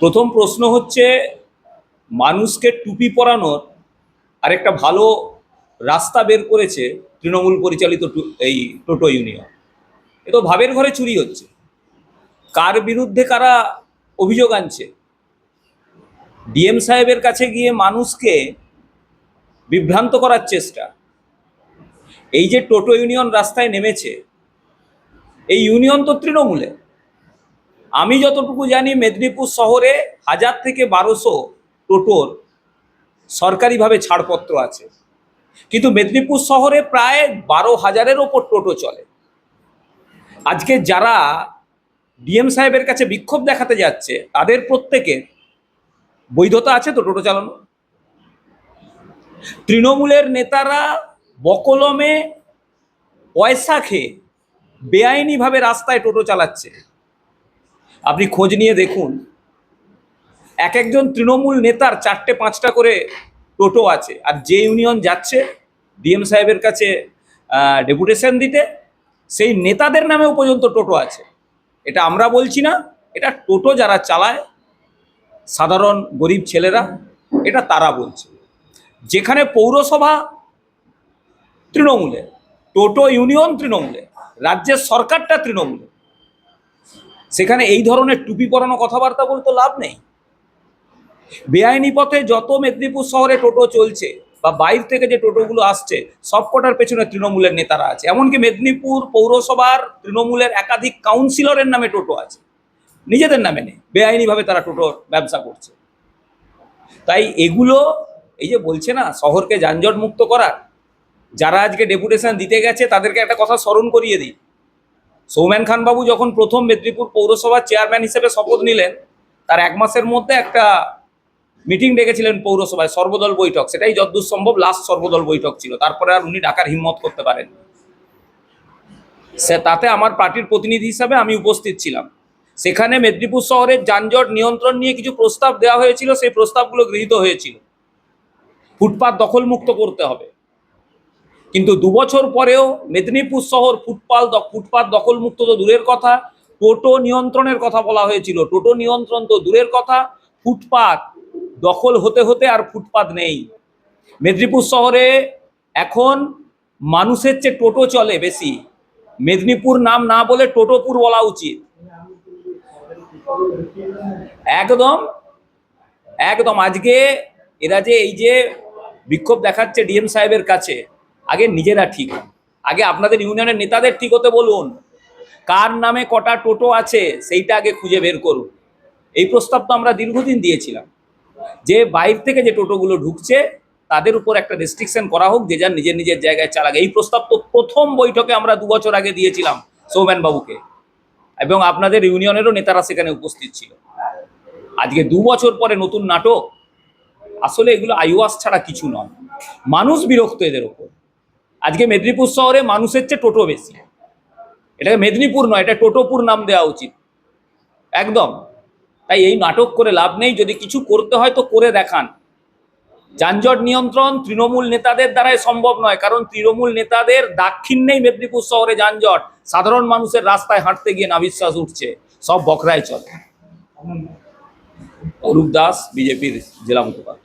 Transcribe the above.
প্রথম প্রশ্ন হচ্ছে, মানুষকে টুপি পরানোর আরেকটা ভালো রাস্তা বের করেছে তৃণমূল পরিচালিত এই টোটো ইউনিয়ন। এ তো ভাবের ঘরে চুরি হচ্ছে। কার বিরুদ্ধে কারা অভিযোগ আনছে? ডিএম সাহেবের কাছে গিয়ে মানুষকে বিভ্রান্ত করার চেষ্টা। এই যে টোটো ইউনিয়ন রাস্তায় নেমেছে, এই ইউনিয়ন তো তৃণমূলে আমি যতটুকু জানি মেদিনীপুর শহরে হাজার থেকে বারোশো টোটোর সরকারিভাবে ছাড়পত্র আছে। কিন্তু মেদিনীপুর শহরে প্রায় বারো হাজারের ওপর টোটো চলে। আজকে যারা ডিএম সাহেবের কাছে বিক্ষোভ দেখাতে যাচ্ছে, তাদের প্রত্যেকের বৈধতা আছে তো টোটো চালানো? তৃণমূলের নেতারা বকলমে পয়সা খেয়ে বেআইনিভাবে রাস্তায় টোটো চালাচ্ছে। আপনি খোঁজ নিয়ে দেখুন, এক একজন তৃণমূল নেতার চারটে পাঁচটা করে টোটো আছে, আর যে ইউনিয়ন যাচ্ছে, ডিএম সাহেবের কাছে ডেপুটেশন দিতে, সেই নেতাদের নামেও পর্যন্ত টোটো আছে। এটা আমরা বলছি না, এটা টোটো যারা চালায়, সাধারণ গরিব ছেলেরা, এটা তারা বলছে। যেখানে পৌরসভা তৃণমূলে, টোটো ইউনিয়ন তৃণমূলে, রাজ্যের সরকারটা তৃণমূলে সেখানে এই ধরনের টুপি পরানো কথাবার্তা বলতে লাভ নেই। বেআইনি পথে যত মেদিনীপুর শহরে টোটো চলছে বা বাইরে থেকে যে টোটোগুলো আসছে, সবকটার পেছনে তৃণমূলের নেতারা আছে। এমনকি মেদিনীপুর পৌরসভার তৃণমূলের একাধিক কাউন্সিলরের নামে টোটো আছে। নিজেদের নামে নেই, বেআইনিভাবে তারা টোটোর ব্যবসা করছে। তাই এগুলো, এই যে বলছে না, শহরকে যানজট মুক্ত করার, যারা আজকে ডেপুটেশন দিতে গেছে, তাদেরকে একটা কথা স্মরণ করিয়ে দিই। সৌমেন খান বাবু যখন প্রথম মেদিনীপুর পৌরসভার চেয়ারম্যান হিসেবে শপথ নিলেন, তার এক মাসের মধ্যে একটা মিটিং ডেকেছিলেন পৌরসভায়, সর্বদল বৈঠক। সেটাই যতদূর সম্ভব লাস্ট সর্বদল বৈঠক ছিল। তারপরে আর উনি ডাকার হিম্মত করতে পারেন সে তাতে আমার পার্টির প্রতিনিধি হিসাবে আমি উপস্থিত ছিলাম। সেখানে মেদিনীপুর শহরের যানজট নিয়ন্ত্রণ নিয়ে কিছু প্রস্তাব দেওয়া হয়েছিল, সেই প্রস্তাবগুলো গৃহীত হয়েছিল। ফুটপাত দখলমুক্ত করতে হবে। কিন্তু দু বছর পরেও মেদিনীপুর শহর ফুটপাল ফুটপাত দখলমুক্ত তো দূরের কথা, টোটো নিয়ন্ত্রণের কথা বলা হয়েছিল। টোটো নিয়ন্ত্রণ তো দূরের কথা, ফুটপাত দখল হতে হতে আর ফুটপাত নেই। মেদিনীপুর শহরে এখন মানুষের চেয়ে টোটো চলে বেশি। মেদিনীপুর নাম না বলে টোটোপুর বলা উচিত। একদম একদম। আজকে এরা যে এই যে বিক্ষোভ দেখাচ্ছে ডিএম সাহেবের কাছে আগে নিজেরা ঠিক। আগে আপনাদের ইউনিয়নের নেতাদের ঠিক হতে বলুন। কার নামে কটা টোটো আছে, সেইটা আগে খুঁজে বের করুন। এই প্রস্তাব তো আমরা দীর্ঘদিন দিয়েছিলাম। যে বাইরে থেকে যে টোটোগুলো ঢুকছে, তাদের উপর একটা রেস্ট্রিকশন করা হোক, যে যার নিজের নিজের জায়গায় চালাক। এই প্রস্তাব তো প্রথম বৈঠকে আমরা দু বছর আগে দিয়েছিলাম বাবুকে এবং আপনাদের ইউনিয়নেরও নেতারা সেখানে উপস্থিত ছিল। আজকে দু বছর পরে নতুন নাটক। আসলে এগুলো আইওয়াস ছাড়া কিছু নয়। মানুষ বিরক্ত এদের ওপর আজকে মেদিনীপুর শহরে মানুষের চেয়ে টোটো বেশি। এটাকে মেদিনীপুর নয়, এটা টোটোপুর নাম দেওয়া উচিত। একদম। তাই এই নাটক করে লাভ নেই, যদি কিছু করতে হয় তো করে দেখান। যানজট নিয়ন্ত্রণ তৃণমূল নেতাদের দ্বারাই সম্ভব নয়, কারণ তৃণমূল নেতাদের দাক্ষিণ্যেই মেদিনীপুর শহরে যানজট। সাধারণ মানুষের রাস্তায় হাঁটতে গিয়ে নাবিশ্বাস উঠছে, সব বকরায় চলে। অরূপ দাস, বিজেপির জেলা মুখপাত্র।